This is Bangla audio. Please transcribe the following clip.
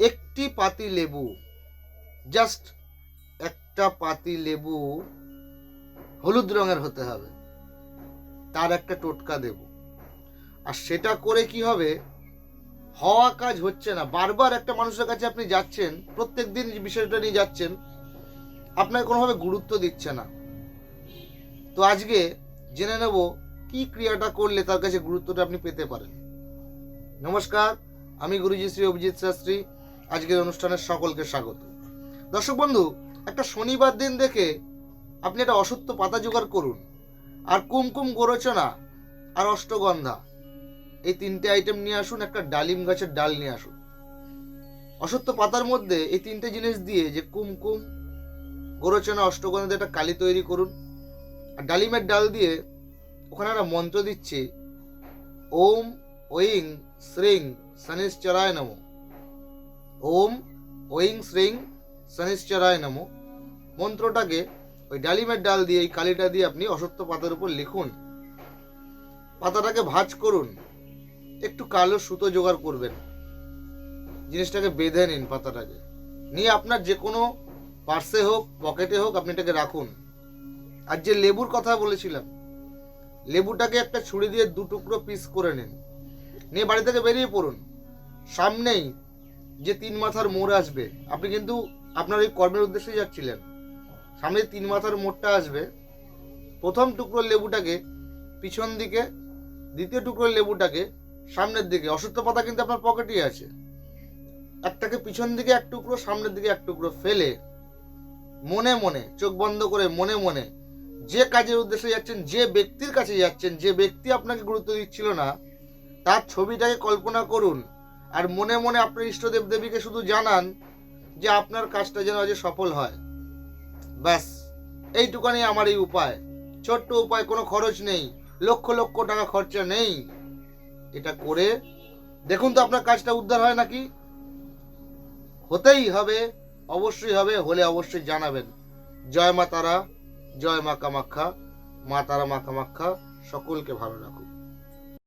একটি পাতি লেবু জাস্ট একটা পাতি লেবু হলুদ রঙের হতে হবে, তার একটা টোটকা দেব। আর সেটা করে কি হবে? হওয়া কাজ হচ্ছে না। বারবার একটা মানুষের কাছে আপনি যাচ্ছেন, প্রত্যেক দিন বিষয়টা নিয়ে যাচ্ছেন আপনাকে কোনোভাবে গুরুত্ব দিচ্ছে না। তো আজকে জেনে নেব কি ক্রিয়াটা করলে তার কাছে গুরুত্বটা আপনি পেতে পারেন। নমস্কার, আমি গুরুজি শ্রী অভিজিৎ শাস্ত্রী। আজকের অনুষ্ঠানের সকলকে স্বাগত। দর্শক বন্ধু, একটা শনিবার দিন দেখে আপনি একটা অসত্য পাতা জোগাড় করুন। আর কুমকুম গোরচনা আর অষ্টগন্ধা, এই তিনটে আইটেম নিয়ে আসুন, একটা ডালিম গাছের ডাল নিয়ে আসুন। অসত্য পাতার মধ্যে এই তিনটে জিনিস দিয়ে যে কুমকুম, গোরচনা, অষ্টগন্ধা একটা কালি তৈরি করুন। আর ডালিমের ডাল দিয়ে ওখানে একটা মন্ত্র দিচ্ছি, ওম ওইং শ্রিং, শনিশ্চরায় নম। ওম ওইং শ্রিং শনিশ্চরায় নম। মন্ত্রটাকে ওই ডালিমের ডাল দিয়ে, এই কালিটা দিয়ে আপনি অসত্য পাতার উপর লিখুন। পাতাটাকে ভাজ করুন। একটু কালো সুতো জোগাড় করবেন। জিনিসটাকে বেঁধে নিন পাতাটাকে। নিয়ে আপনার যে কোনো পার্সে হোক, পকেটে হোক, আপনি এটাকে রাখুন। আর যে লেবুর কথা বলেছিলাম, লেবুটাকে একটা ছুরি দিয়ে দু টুকরো পিস করে নিন। নিয়ে বাড়ি থেকে বেরিয়ে পড়ুন। সামনেই যে তিন মাথার মোড় আসবে, আপনি কিন্তু আপনার ওই কর্মের উদ্দেশ্যে যাচ্ছিলেন। সামনে তিন মাথার মোড়টা আসবে। প্রথম টুকরো লেবুটাকে পিছন দিকে, দ্বিতীয় টুকরো লেবুটাকে সামনের দিকে। অসত্য পাতা কিন্তু আপনার পকেটেই আছে। একটাকে পিছন দিকে এক টুকরো, সামনের দিকে এক টুকরো ফেলে মনে মনে, চোখ বন্ধ করে মনে মনে যে কাজের উদ্দেশ্যে যাচ্ছেন, যে ব্যক্তির কাছে যাচ্ছেন, যে ব্যক্তি আপনাকে গুরুত্ব দিচ্ছিল না, তার ছবিটাকে কল্পনা করুন। আর মনে মনে আপনার ইষ্টদেব দেবীকে শুধু জানান যে আপনার কাজটা যেন আজ সফল হয়। ব্যাস, এইটুকানি আমার এই উপায়। ছোট্ট উপায়, কোনো খরচ নেই। লক্ষ লক্ষ টাকা খরচা নেই। এটা করে দেখুন তো আপনার কাজটা উদ্ধার হয় নাকি? হতেই হবে, অবশ্যই হবে, হলে অবশ্যই জানাবেন। জয় মা তারা, জয় মা কামাখ্যা, মা তারা মা কামাখ্যা, সকলকে ভালো রাখুক।